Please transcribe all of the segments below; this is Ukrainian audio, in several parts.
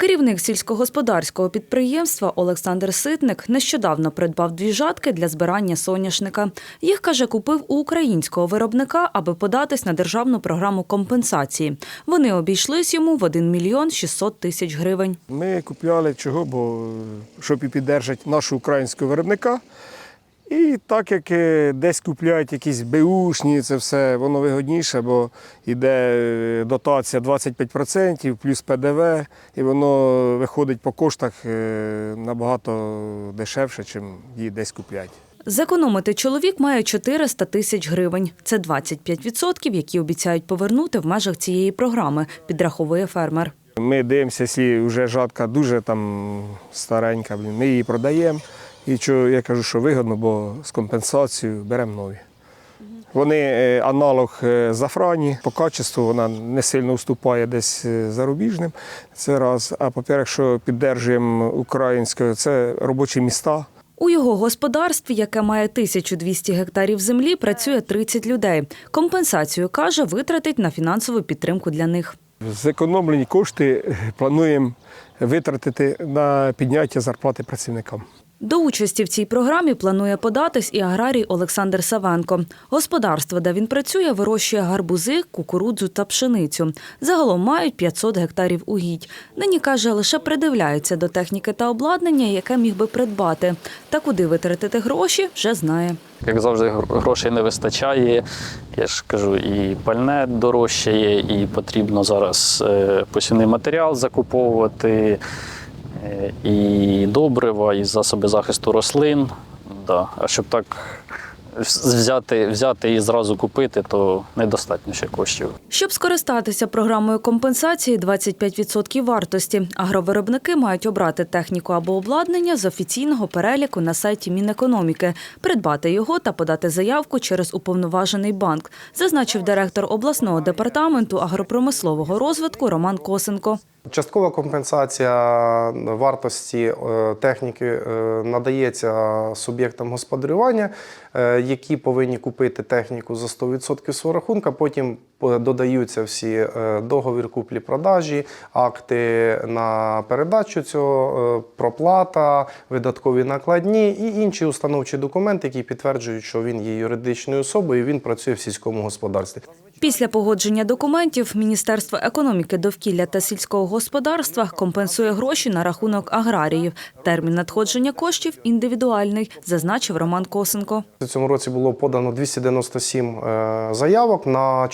Керівник сільськогосподарського підприємства Олександр Ситник нещодавно придбав дві жатки для збирання соняшника. Їх, каже, купив у українського виробника, аби податись на державну програму компенсації. Вони обійшлись йому в 1 мільйон 600 тисяч гривень. Ми купляли чого, бо щоб і піддержати нашого українського виробника. І так як е, десь купляють якісь беушні, це все воно вигодніше, бо йде е, дотація 25% плюс ПДВ, і воно виходить по коштах е, набагато дешевше, ніж її десь купляти. Зекономити чоловік має 400 тисяч гривень. Це 25%, які обіцяють повернути в межах цієї програми, підраховує фермер. Ми дивимося, якщо вже жатка дуже там старенька, ми її продаємо. І що я кажу, що вигодно, бо з компенсацією беремо нові. Вони е, аналог е, зафрані, по качеству вона не сильно уступає десь е, зарубіжним. Це раз. А по-перше, що піддержуємо українською, це робочі міста. У його господарстві, яке має 1200 гектарів землі, працює 30 людей. Компенсацію, каже, витратить на фінансову підтримку для них. Зекономлені кошти плануємо витратити на підняття зарплати працівникам. До участі в цій програмі планує податись і аграрій Олександр Савенко. Господарство, де він працює, вирощує гарбузи, кукурудзу та пшеницю. Загалом мають 500 гектарів угідь. Нині, каже, лише придивляється до техніки та обладнання, яке міг би придбати. Та куди витратити гроші, вже знає. Як завжди, грошей не вистачає. Я ж кажу, і пальне дорожче є, і потрібно зараз е, посівний матеріал закуповувати, і добрива, і засоби захисту рослин. Да. А щоб так взяти, взяти і зразу купити, то недостатньо ще коштів. Щоб скористатися програмою компенсації 25% вартості, агровиробники мають обрати техніку або обладнання з офіційного переліку на сайті Мінекономіки, придбати його та подати заявку через уповноважений банк, зазначив директор обласного департаменту агропромислового розвитку Роман Косенко. Часткова компенсація вартості е, техніки е, надається суб'єктам господарювання, е, які повинні купити техніку за 100% свого рахунка. Потім додаються всі е, договір куплі-продажі, акти на передачу цього, е, проплата, видаткові накладні і інші установчі документи, які підтверджують, що він є юридичною особою і він працює в сільському господарстві. Після погодження документів Міністерство економіки, довкілля та сільського господарства компенсує гроші на рахунок аграріїв. Термін надходження коштів індивідуальний, зазначив Роман Косенко. У цьому році було подано 297 е, заявок на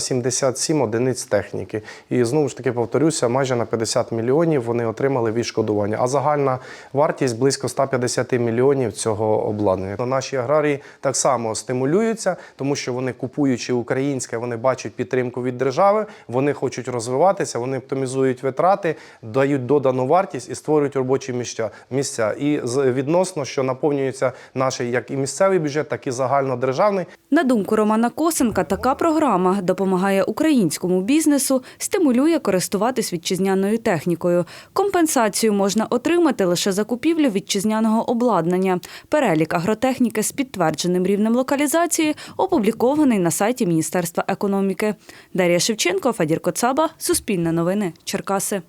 477 одиниць техніки. І знову ж таки повторюся, майже на 50 мільйонів вони отримали відшкодування. А загальна вартість близько 150 мільйонів цього обладнання. Наші аграрії так само стимулюються, тому що вони купуючи українське, вони бачать підтримку від держави, вони хочуть розвиватися, вони оптимізують витрати, дають додану вартість і створюють робочі місця. місця. І відносно, що наповнюється наш як і місцевий бюджет, так і загальнодержавний. На думку Романа Косенка, така програма допомагає українському бізнесу, стимулює користуватись вітчизняною технікою. Компенсацію можна отримати лише за купівлю вітчизняного обладнання. Перелік агротехніки з підтвердженим рівнем локалізації опублікований на сайті Міністерства економіки. Дар'я Шевченко, Фадір Коцаба, Суспільне новини, Черкаси.